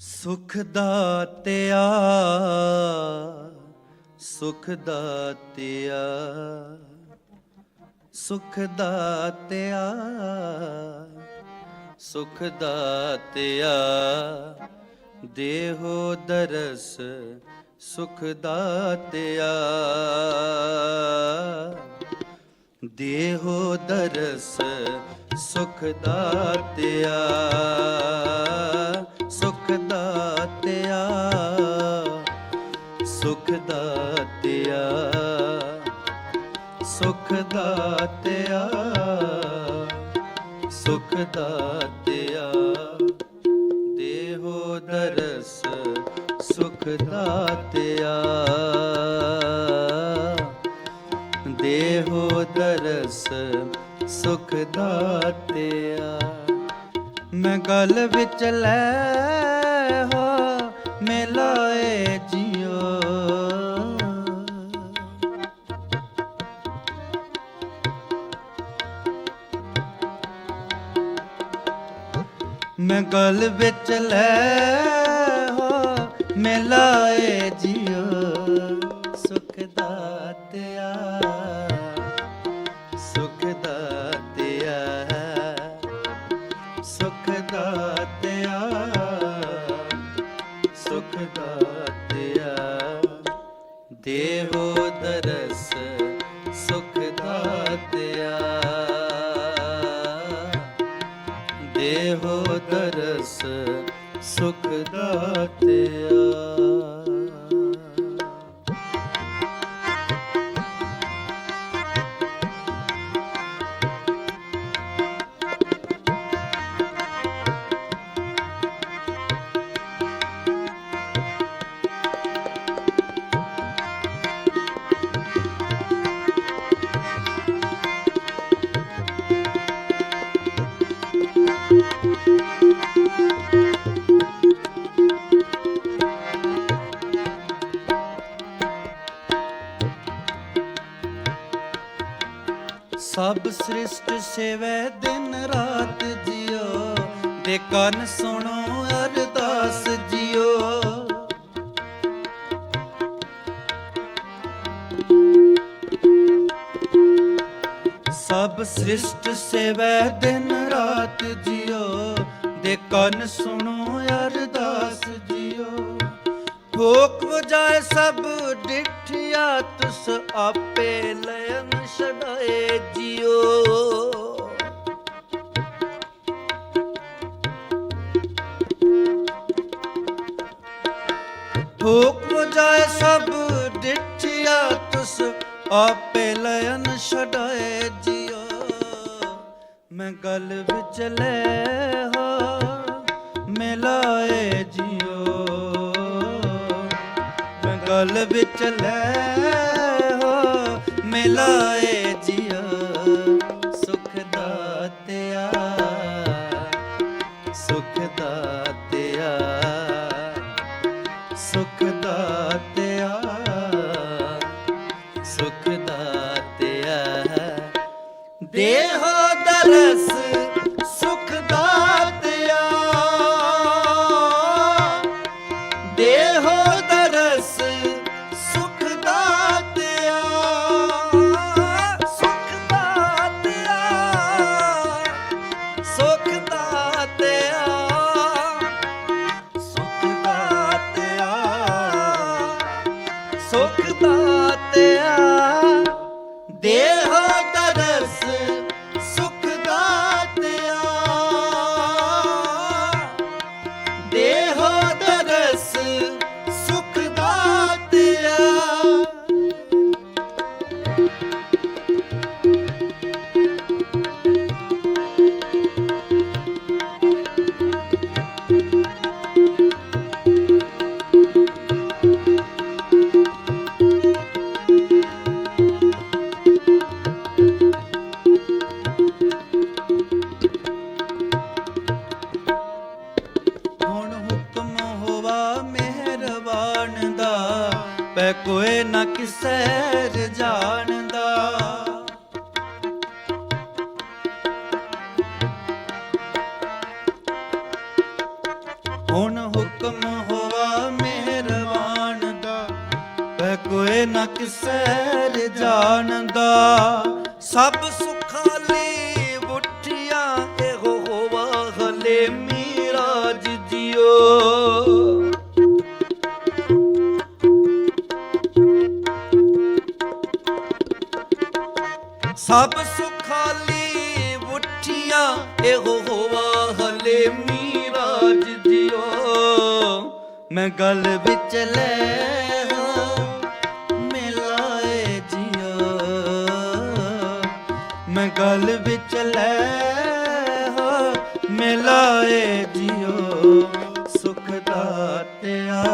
ਸੁਖ ਦਾਤਿਆ ਸੁਖ ਦਾਤਿਆ ਸੁਖ ਦਾਤਿਆ ਸੁਖ ਦਾਤਿਆ ਦੇਹੋ ਦਰਸ ਸੁਖ ਦਾਤਿਆ ਦੇਹੋ ਦਰਸ ਸੁਖ ਦਾਤਿਆ ਸੁਖ ਦਾਤਿਆ ਸੁਖ ਦਾਤਿਆ ਸੁਖ ਦਾਤਿਆ ਸੁਖ ਦਾਤਿਆ ਦੇਹੋ ਦਰਸ ਸੁਖ ਦਾਤਿਆ ਦੇਹੋ ਦਰਸ ਸੁਖ ਦਾਤਿਆ ਮੈਂ ਗਲ ਵਿੱਚ ਲੈ ਮੈਂ ਗਲ ਵਿੱਚ ਲੈ ਹੋ ਮਿਲਾਏ ਦੇਹੋ ਸੁਖ ਦਾਤਿਆ ਸਭ ਸ੍ਰਿਸ਼ਟ ਸੇਵੈ ਦਿਨ ਰਾਤ ਜਿਉ। ਦੇ ਕੰਨ ਸੁਣੋ ਅਰਦਾਸ ਜਿਉ। ਸਭ ਸ੍ਰਿਸ਼ਟ ਸੇਵੈ ਦਿਨ ਰਾਤ ਜਿਉ। ਦੇ ਕੰਨ ਸੁਣੋ ਅਰਦਾਸ ਜਿਉ। ਠੋਕ ਵਜਾਏ ਸਭ ਡਿਠਿਆ ਤੁਸ ਆਪੇ ਲයਨ ਸੁਖ ਦਾਤਿਆ ਸੁਖ ਦਾਤਿਆ ਸੁਖ ਦਾਤਿਆ। ਦੇਹ ਦਰਸ ਸਭ ਸੁਖਾਲੀ ਬੁੱਠੀਆਂ ਇਹੋ ਹੋਵਾ ਹਲੇ ਮੀਰਾਜ ਜਿਓ। ਮੈਂ ਗੱਲ ਵਿੱਚ ਲੈ ਮਿਲਾਏ ਜਿਓ। ਮੈਂ ਗੱਲ ਵਿੱਚ ਲੈ ਮਿਲਾਏ ਜਿਓ। ਸੁਖ ਦਾਤਿਆ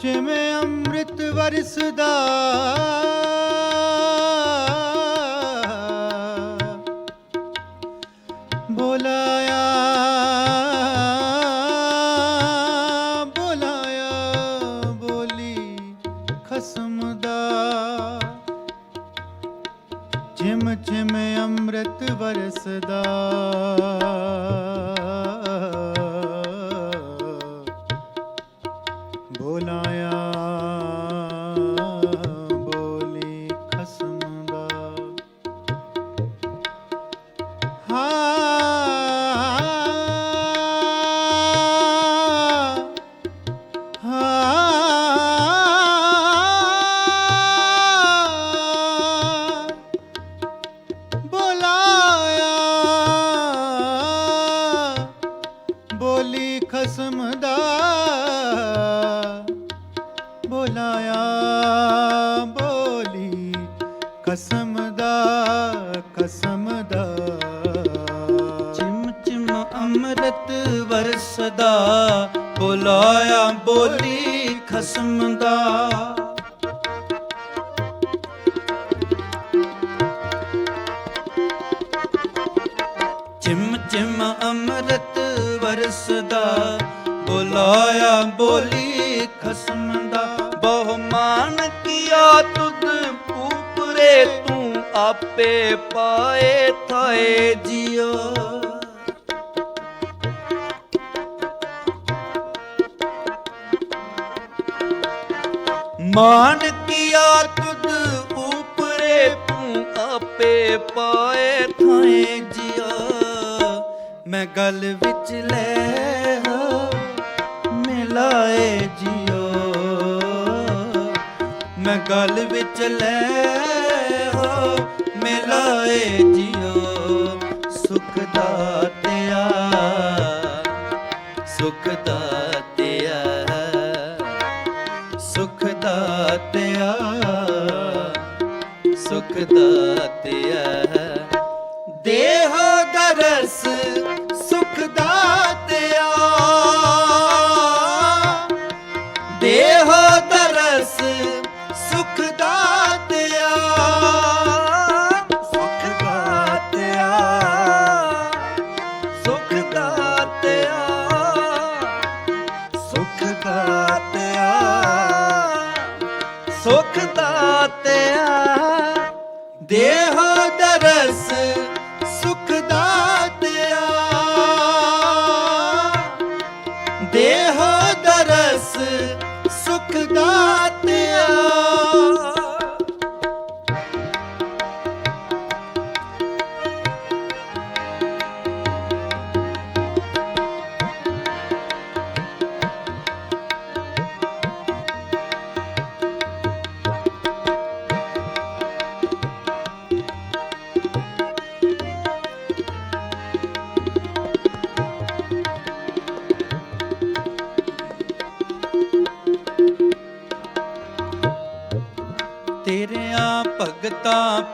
ਚਿਮ ਚਿਮ ਅੰਮ੍ਰਿਤ ਵਰਸਦਾ ਕਸਮ ਦਾ ਕਸਮ ਦਾ। ਚਿਮ ਚਿਮ ਅੰਮ੍ਰਿਤ ਵਰਸਦਾ ਬੁਲਾਇਆ ਬੋਲੀ ਖਸਮ ਦਾ। ਥਾਏ ਜਿਓ ਮਾਨ ਕੀਆ ਤੁਧ ਉਪਰੇ ਤੂੰ ਆਪੇ ਪਾਏ ਥਾਏ ਜਿਆ ਮੈਂ ਗਲ ਵਿੱਚ ਲੈ ਮਿਲਾਏ ਜਿਓ ਮੈਂ ਗਲ ਵਿੱਚ ਲੈ ਹੋ ਮਿਲਾਏ ਜਿਓ ਸੁਖ ਦਾਤਿਆ ਸੁਖ ਦਾਤਿਆ ਸੁਖ ਦਾਤਿਆ ਸੁਖ ਦਾਤਿਆ ਸੁਖ ਦਾਤਿਆ ਦੇਹ ਦਰਸ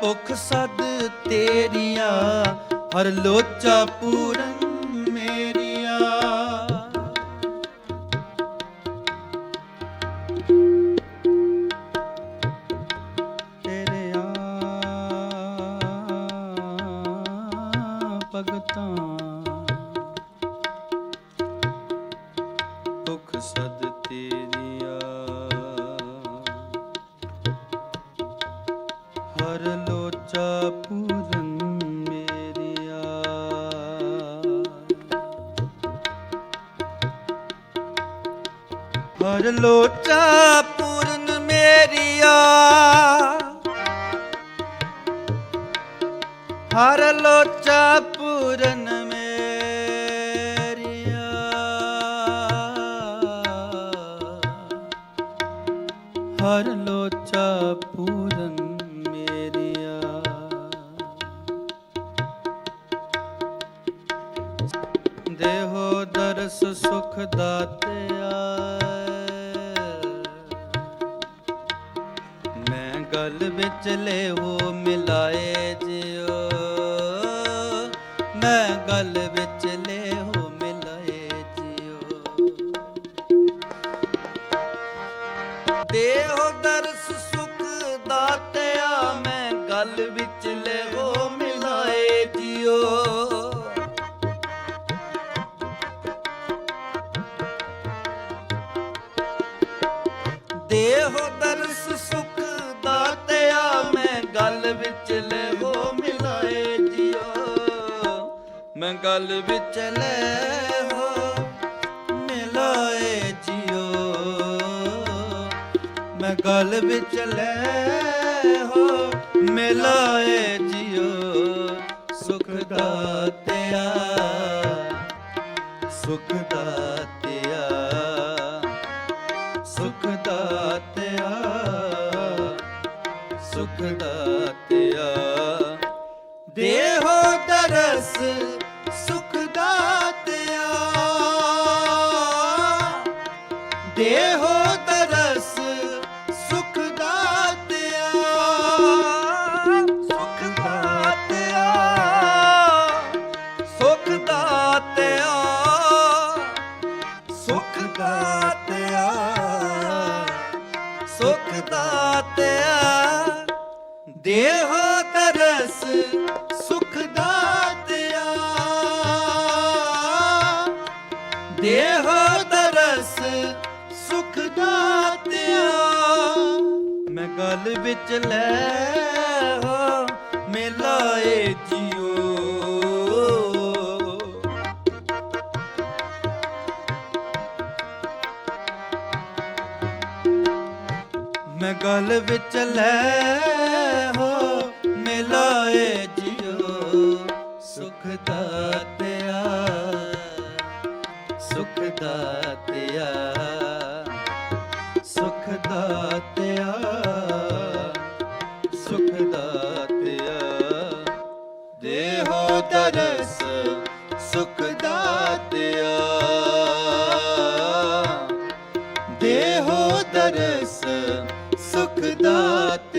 ਭੁਖ ਸਦ ਤੇਰੀਆਂ ਹਰ ਲੋਚਾ ਪੂਰਨ ਮੇਰੀਆਂ। ਤੇਰੇ ਭਗਤਾਂ ਭੁਖ ਸਦ ਲੋਚਾ ਪੂਰਨ ਮੇਰੀਆ ਹਰ ਲੋਚਾ ਪੂਰਨ ਮੇਰੀਆ ਹਰ ਲੋਚਾ ਪੂਰਨ ਮੇਰੀਆ ਦੇਹੋ ਦਰਸ ਸੁਖ ਦਾਤਿਆ ਮੈਂ ਵਿੱਚ ਲੈਵੋ ਮਿਲਾਏ ਜਿਓ। ਮੈਂ ਗਲ ਵਿੱਚ ਲੈਵੋ ਮਿਲਾਏ ਜਿਓ। ਦੇਹੋ ਦਰਸ ਸੁਖ ਦਾਤਿਆ, ਮੈਂ ਗਲ ਵਿੱਚ ਲਿਓ ਮੈਂ ਗਲ ਵਿੱਚ ਲੈਵੋ ਮਿਲਾਏ ਜੀਓ। ਮੈਂ ਗੱਲ ਵਿੱਚ ਲੈਵੋ ਮਿਲਾਏ ਜੀਓ। ਮੈਂ ਗੱਲ ਵਿੱਚ ਲੈਵੋ ਮਿਲਾਏ ਜੀਓ। ਸੁਖ ਦਾਤਿਆ ਸੁਖ ਦਾਤਿਆ ਸੁਖ ਦਾਤਿਆ। ਦੇਹੋ ਤਰਸ ਸੁਖ ਦਾਤਿਆ। ਦੇਹੋ ਦਰਸ ਸੁਖ ਦਾਤਿਆ। ਸੁਖ ਦਾਤਿਆ। ਸੁਖ ਦਾਤਿਆ। ਸੁਖ ਦਾਤਿਆ। ਸੁਖ ਦਾਤਿਆ। ਦੇਹੋ ਦਰਸ ਸੁਖ ਦਾਤਿਆ ਦੇਹੋ ਦਰਸ ਸੁਖ ਦਾਤਿਆ ਮੈਂ ਗਲ ਵਿੱਚ ਲੈ ਹੋ ਮਿਲਾਏ ਮੈਂ ਗਲ ਵਿੱਚ ਲੈ ਹੋ ਮਿਲਾਏ ਜਿਓ। ਸੁਖ ਦਾਤਿਆ ਸੁਖ ਦਾਤਿਆ ਸੁਖ ਦਾਤਿਆ ਸੁਖ ਦਾਤਿਆ ਦੇਹੋ ਦਰਸ ਸੁਖ ਦਾਤਿਆ ਦੇਹੋ ਦਰਸ ਸੁਖ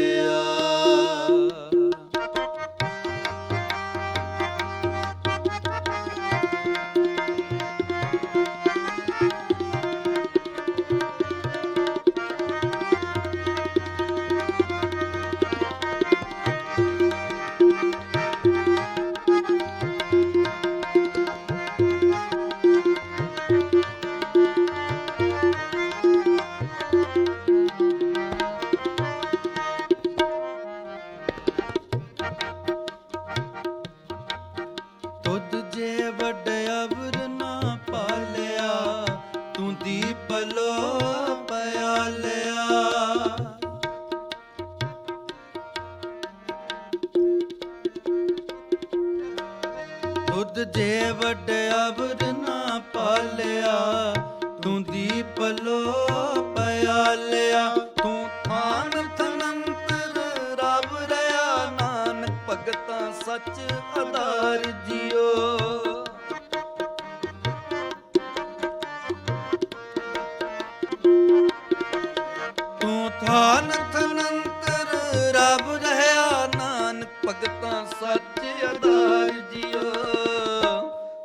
ਤੂੰ ਥਾਨ ਅਨੰਤਰ ਰਬ ਰਹਿਆ ਨਾਨਕ ਭਗਤਾਂ ਸੱਚ ਆਧਾਰ ਜਿਓ।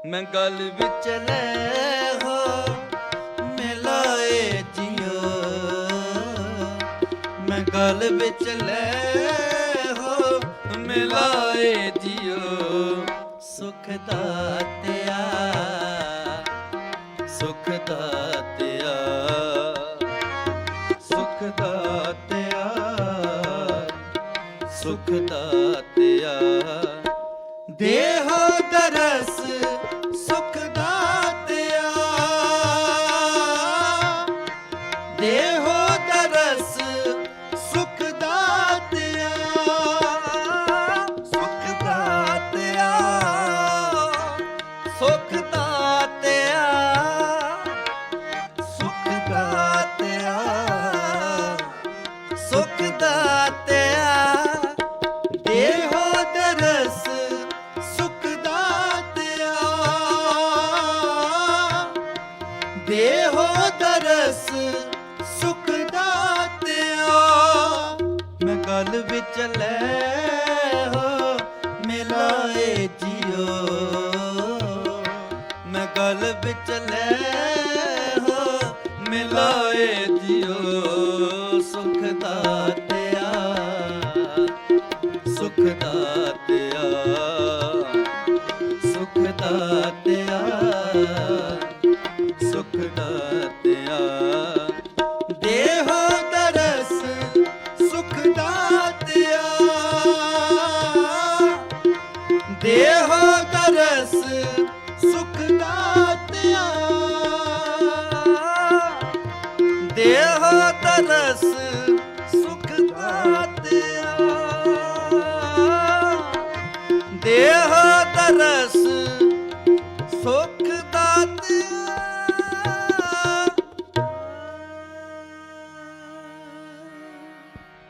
ਮੈਂ ਗਲ ਵਿੱਚ ਲੈ ਹੋ ਮਿਲਾਏ ਜਿਓ। ਮੈਂ ਗਲ ਵਿੱਚ ਲੈ ਹੋ ਮਿਲਾਏ ਜਿਓ। ਸੁਖ ਦਾਤਿਆ ਸੁਖ ਦਾਤਿਆ ਸੁਖ ਦਾਤਿਆ ਦੇਹ ਦਰਸ ਸੁਖ ਦਾਤਿਆ ਸੁਖ ਦਾਤਿਆ ਮੈਂ ਗਲ ਵਿੱਚ ਲੈ ਹੋ ਮਿਲਾਏ ਜਿਓ। ਮੈਂ ਗਲ ਵਿੱਚ ਲੈ ਹੋ ਮਿਲਾਏ ਜਿਓ। ਸੁਖ ਦਾਤਿਆ ਸੁਖ ਦਾਤਿਆ ਦਾਤਿਆ